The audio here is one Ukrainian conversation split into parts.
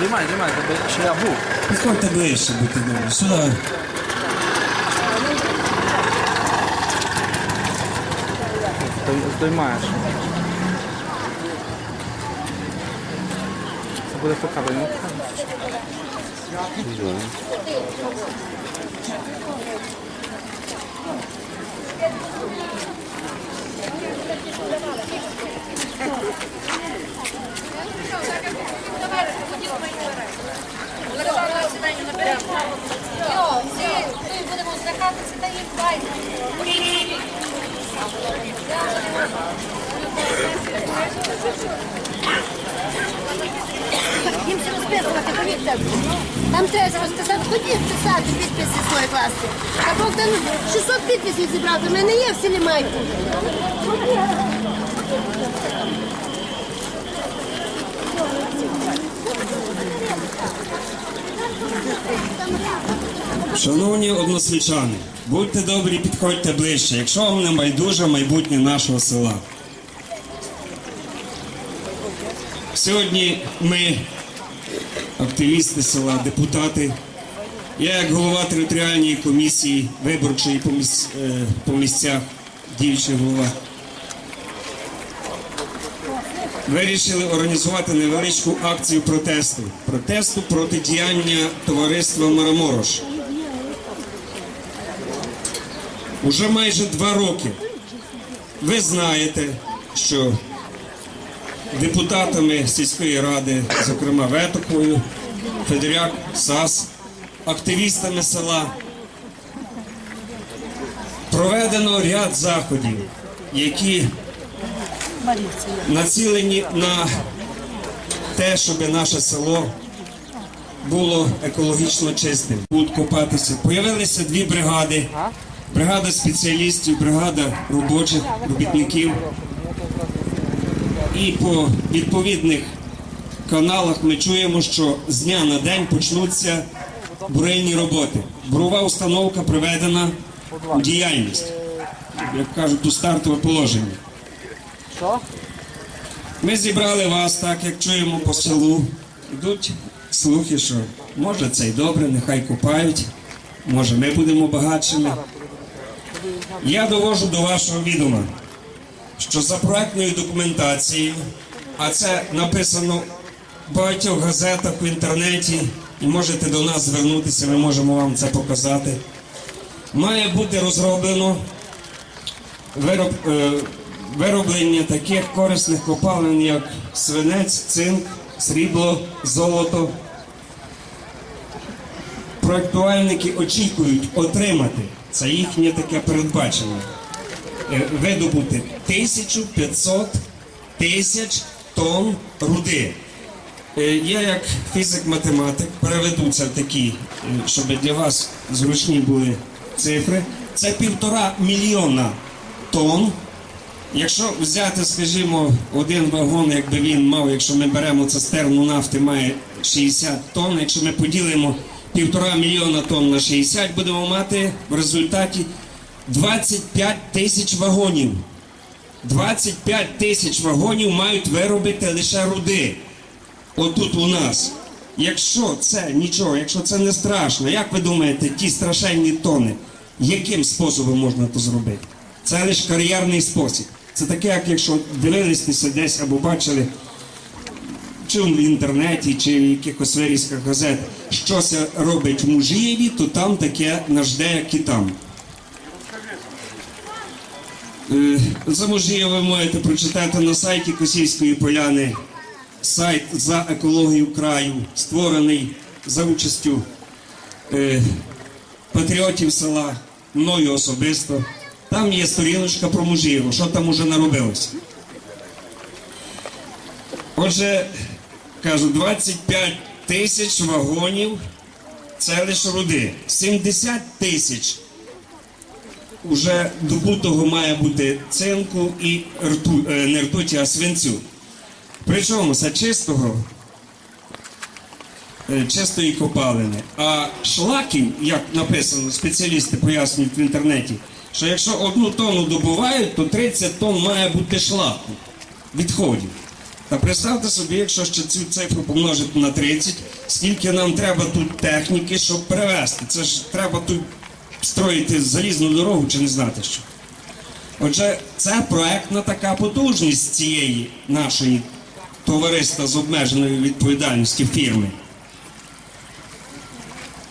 Знімай, знімай, тебе ще я був. Підходьте ближче, будьте добрі. Сюди. Ти здоймаєш. Це буде покапати, ну? Йо, всі, тут будемо здихатися та їм файно. Їм це розписувати, повірте. Там треба розписати, ходіть писати підписи свої класи. А Богдан 600 підписів зібрав, у мене є в селі Майку. Шановні односельчани, будьте добрі, підходьте ближче, якщо вам не байдуже майбутнє нашого села. Сьогодні ми, активісти села, депутати, я як голова територіальної комісії виборчої по, міс- е, по місцях, діючий голова, вирішили організувати невеличку акцію протесту. Протесту проти діяння товариства Мараморош. Уже майже два роки ви знаєте, що депутатами сільської ради, зокрема Ветоковою, Федоряк, САС, активістами села, проведено ряд заходів, які націлені на те, щоб наше село було екологічно чистим. Будуть копатися. Появилися дві бригади. Бригада спеціалістів, бригада робочих робітників. І по відповідних каналах ми чуємо, що з дня на день почнуться бурильні роботи. Бурова установка приведена у діяльність, як кажуть, у стартове положення. Ми зібрали вас так, як чуємо по селу. Йдуть слухи, що може це й добре, нехай купають, може ми будемо багатшими. Я довожу до вашого відома, що за проектною документацією, а це написано в багатьох газетах в інтернеті, і можете до нас звернутися, ми можемо вам це показати. Має бути розроблено вироб, е, вироблення таких корисних копалин, як свинець, цинк, срібло, золото. Проектувальники очікують отримати, це їхнє таке передбачення, видобути 1500 тисяч тонн руди. Е, Я як фізик-математик переведу це в такі, е, щоб для вас зручні були цифри. Це півтора мільйона тонн. Якщо взяти, скажімо, один вагон, якби він мав, якщо ми беремо цистерну нафти, має 60 тонн, якщо ми поділимо півтора мільйона тонн на 60, будемо мати в результаті 25 тисяч вагонів. 25 тисяч вагонів мають виробити лише руди. Отут у нас. Якщо це нічого, якщо це не страшно, як ви думаєте, ті страшенні тони, яким способом можна то зробити? Це лише кар'єрний спосіб. Це таке, як якщо дивилися десь або бачили, чи в інтернеті, чи в якихось вирізках газет, що це робить в Мужиєві, то там таке нажде, як і там. Е, За Мужиєв ви можете прочитати на сайті Косівської поляни сайт за екологію краю, створений за участю е, патріотів села, мною особисто. Там є сторіночка про Мужиєво, що там уже наробилося. Отже, кажу, 25 тисяч вагонів це лише руди. 70 тисяч уже добутого має бути цинку і рту, е, не ртуті, а свинцю. Причому це чистого, е, чистої копалини. А шлаків, як написано, спеціалісти пояснюють в інтернеті, що якщо одну тонну добувають, то 30 тонн має бути шлаку відходів. Та представте собі, якщо ще цю цифру помножити на 30, скільки нам треба тут техніки, щоб перевезти. Це ж треба тут строїти залізну дорогу чи не знати що. Отже, це проектна така потужність цієї нашої товариства з обмеженою відповідальністю фірми.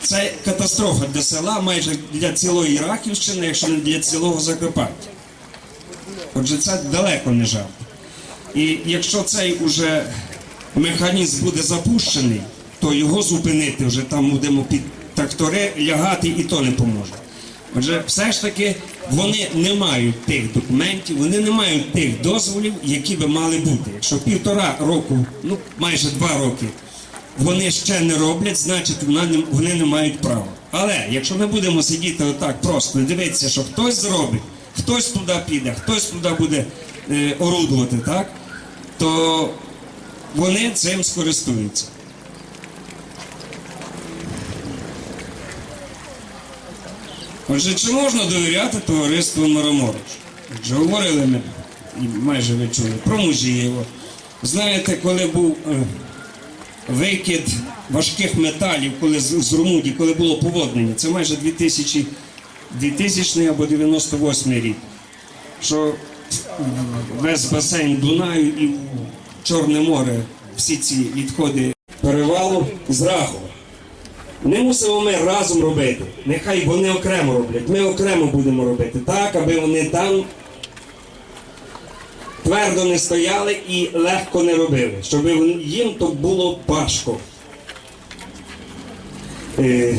Це катастрофа для села, майже для цілої Рахівщини, якщо не для цілого Закарпаття. Отже, це далеко не жарт. І якщо цей уже механізм буде запущений, то його зупинити вже там будемо під трактори лягати і то не поможе. Отже, все ж таки вони не мають тих документів, вони не мають тих дозволів, які би мали бути. Якщо півтора року, ну майже два роки, вони ще не роблять, значить вони не мають права. Але якщо ми будемо сидіти отак просто і дивитися, що хтось зробить, хтось туди піде, хтось туди буде е, орудувати, так, то вони цим скористуються. Отже, чи можна довіряти товариству Мароморич? Вже говорили ми, і майже ви чули, про Мужієво. Знаєте, коли був е, викид важких металів, коли з, з Румуді, коли було поводнення, це майже 2000, 2000 або 98 рік, що весь басейн Дунаю і Чорне море всі ці відходи перевалу з Рахова. Не мусимо ми разом робити. Нехай вони окремо роблять. Ми окремо будемо робити так, аби вони там твердо не стояли і легко не робили. Щоб їм то було важко. Е,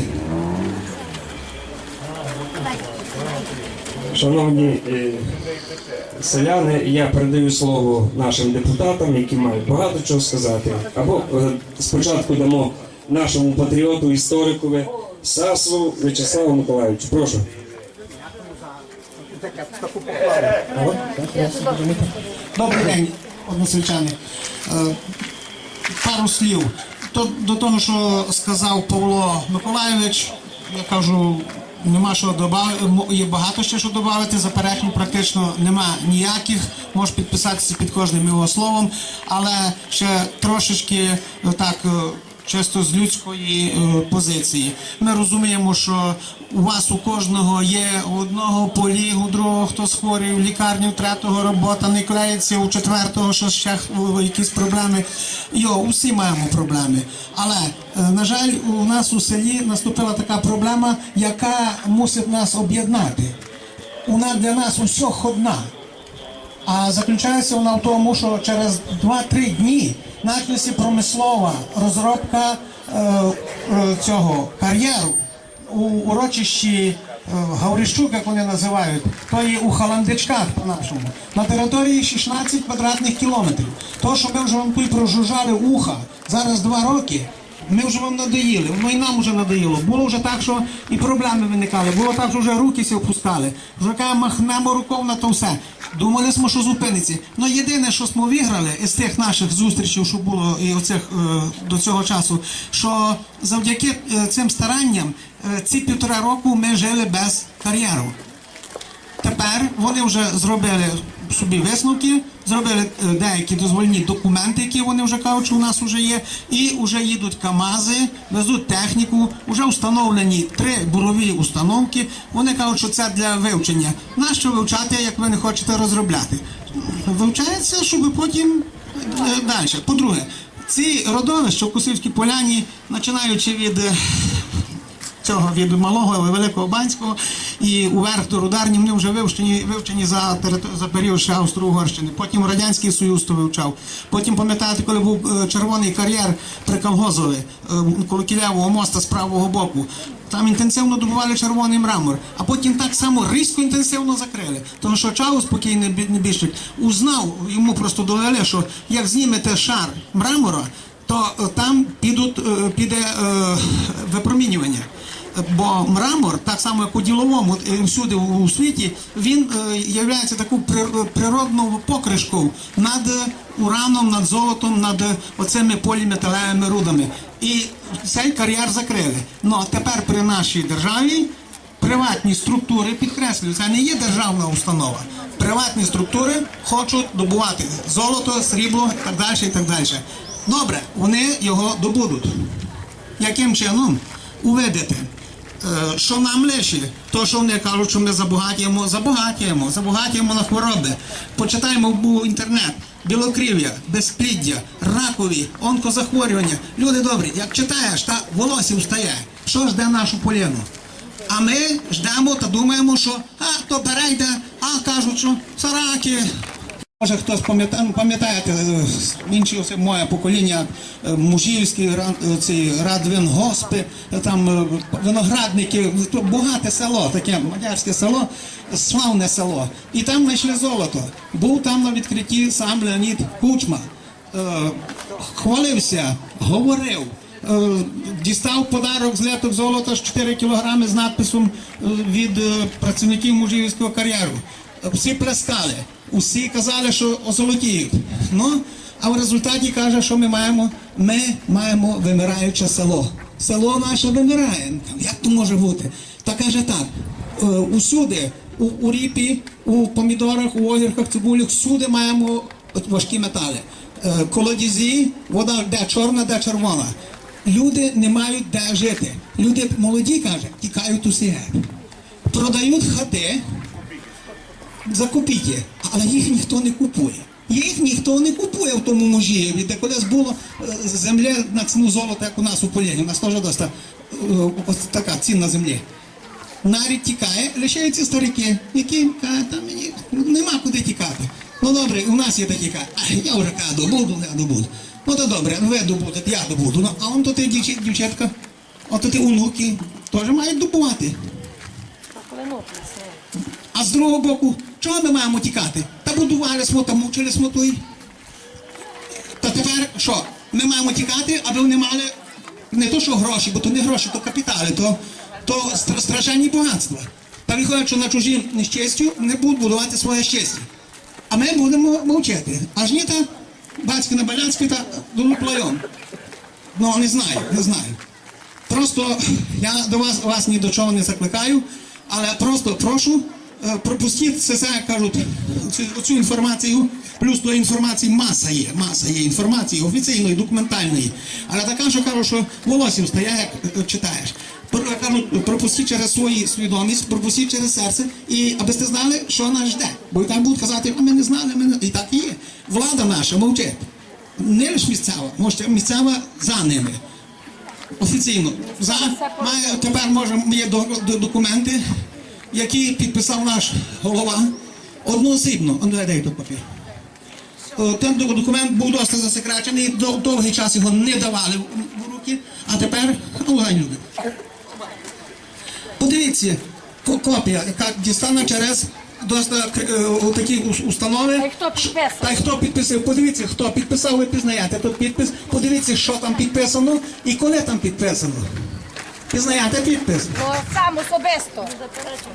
Шановні е, селяни, я передаю слово нашим депутатам, які мають багато чого сказати. Або е, спочатку дамо нашому патріоту, історикові Сасу В'ячеславу Миколаївичу. Прошу. Добрий день, односельчани. Е, Пару слів. До того, що сказав Павло Миколайович, я кажу, нема що додати, є багато ще що додати, заперечень практично нема ніяких, можеш підписатися під кожним його словом, але ще трошечки е, так. Чисто з людської е, позиції. Ми розуміємо, що у вас у кожного є одного поліг, у другого хтось хворий, в лікарні, у третього робота не клеїться, у четвертого що ще якісь проблеми. Йо, усі маємо проблеми. Але, е, на жаль, у нас у селі наступила така проблема, яка мусить нас об'єднати. Вона для нас усіх одна. А заключається вона в тому, що через 2-3 дні почнеться промислова розробка е, е, цього кар'єру у урочищі е, Гаврищук, як вони називають, то є у Халандичках по-нашому, на території 16 квадратних кілометрів. То, що ми вже вам тут прожужжали уха зараз два роки. Ми вже вам надоїли, воно нам вже надоїло. Було вже так, що і проблеми виникали. Було так, що вже руки сі опускали. Вже каже, махнемо рукою на то все. Думали, що зупиниться. Ну єдине, що ми виграли із тих наших зустрічей, що було і оцих е, до цього часу, що завдяки е, цим старанням е, ці півтора року ми жили без кар'єру. Тепер вони вже зробили собі висновки, зробили е, деякі дозвольні документи, які вони вже кажуть, що у нас вже є, і вже їдуть КАМАЗи, везуть техніку, вже встановлені три бурові установки. Вони кажуть, що це для вивчення. Нащо вивчати, як ви не хочете розробляти? Вивчається, щоб потім е, далі. По-друге, ці родовища в Косівській поляні, починаючи від. Цього від малого і великого банського і уверх до рударні вони вже вивчені, вивчені за за період Австро-Угорщини. Потім радянський союз то вивчав. Потім пам'ятаєте, коли був е, червоний кар'єр при Колгозові, е, коло Кілявого моста з правого боку. Там інтенсивно добували червоний мрамор, а потім так само різко інтенсивно закрили. Тому що Чаус, спокійний бі- небіжчик, узнав, йому просто довели, що як знімете шар мрамора, то е, там підуть, піде випромінювання. Бо мрамор, так само як у діловому е, всюди у світі, він е, є такою при- природною покришкою над ураном, над золотом, над оцими поліметалевими рудами. І цей кар'єр закрили. Ну а тепер при нашій державі приватні структури підкреслюю, це не є державна установа. приватні структури хочуть добувати золото, срібло так далі. і так далі. Добре, вони його добудуть. Яким чином увидите? Е, Що нам лиші? То, що вони кажуть, що ми забагатіємо, забагатіємо, забагатіємо на хвороби. Почитаємо в інтернет. Білокрів'я, безпліддя, ракові, онкозахворювання. Люди добрі, як читаєш, та волосся встає. Що жде нашу поліну? А ми ждемо та думаємо, що а то перейде, а кажуть, що сараки. Може хтось пам'ятає, ну, пам'ятаєте, е, інші моє покоління, е, мужівські, е, ці радвінгоспи, там виноградники, то багате село, таке мадярське село, славне село. І там знайшли золото. Був там на відкритті сам Леонід Кучма. Хвалився, говорив. Дістав подарок з леток золота з 4 кілограми з надписом від працівників мужівського кар'єру. Всі плескали, усі казали, що озолотіють. Ну, а в результаті каже, що ми маємо? Ми маємо вимираюче село. Село наше вимирає. Як то може бути? Та каже так: е, усюди, у, у ріпі, у помідорах, у огірках, цибулях, всюди маємо важкі метали. Е, Колодязі, вода де чорна, де червона. Люди не мають де жити. Люди молоді каже, тікають усі геть. Продають хати за копійки, але їх ніхто не купує. Їх ніхто не купує в тому Мужієві, де колись було е, земля на ціну золота, як у нас у Поліні. У нас теж доста е, ось така ціна землі. Навіть тікає, лишаються старики, які кажуть, там мені нема куди тікати. Ну добре, у нас є такі кажуть, а я вже кажу, добуду, я добуду. Ну то добре, ви добудете, я добуду. Ну, а он то ти дівчат, дівчатка, от ти онуки, теж мають добувати. А з другого боку, чого ми маємо тікати? Та будували смо, та мучили смо той. Та тепер що? Ми маємо тікати, аби вони мали не то, що гроші, бо то не гроші, то капітали, то, то страшенні багатства. Та виходить, що на чужі нещастю не будуть будувати своє щастя. А ми будемо мовчати. Аж ні та батьки на балянський та долуплайом. Ну, не знаю, не знаю. Просто я до вас, вас ні до чого не закликаю, але просто прошу, пропустіть це, все, кажуть, цю, інформацію, плюс тої інформації маса є, маса є інформації офіційної, документальної. Але така, що кажу, що волосся встає, як е, читаєш. Кажуть, пропустіть через свою свідомість, пропустіть через серце, і аби сте знали, що нас жде. Бо і так будуть казати, а ми не знали, ми не... і так і є. Влада наша мовчить. Не лише місцева, може місцева за ними офіційно. За має тепер може є до, до- документи, які підписав наш голова одноосібно. Дай, той папір. Ten до- документ був досить засекречений, довгий час його не давали в, руки, а тепер Лугань люди. Подивіться, копія, яка дістана через кр- е, такі установи. Хто підписав? Та й хто підписав? Подивіться, хто підписав, ви пізнаєте тут підпис. Подивіться, що там підписано і коли там підписано. Пізнаєте підпис? Ну, сам особисто.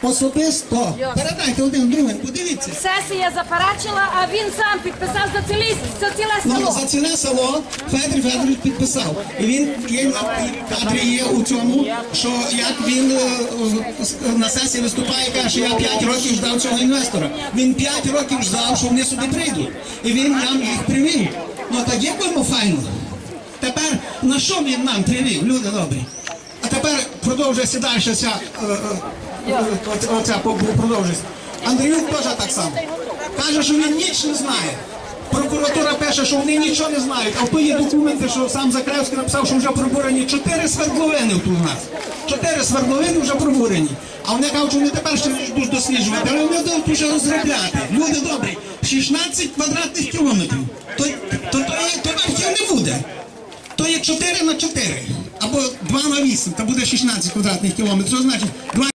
Особисто. Передайте один другим, подивіться. Сесія заперечила, а він сам підписав за цілі за ціле Ну, село. за ціле село Федір Федорович підписав. І він є на кадрі є у цьому, що як він е, на сесії виступає, каже, що я 5 років ждав цього інвестора. Він 5 років ждав, що вони сюди прийдуть. І він нам їх привів. Ну так дякуємо файно. Тепер на що він нам привів, люди добрі? Продовжується далі ця, е, е, е, оця- продовжується. Андріюк теж так само. Каже, що він ніч не знає. Прокуратура пише, що вони нічого не знають, а то є документи, що сам Закревський написав, що вже пробурені чотири свердловини тут у нас. Чотири свердловини вже пробурені. А вони кажуть, що вони тепер ще йдуть досліджувати, але вони будуть вже розробляти. Люди добрі, 16 квадратних кілометрів. То, то, то, то навіть не буде. То є 4 на 4. Або 2 на 8, то буде 16 квадратних кілометрів. Значить 2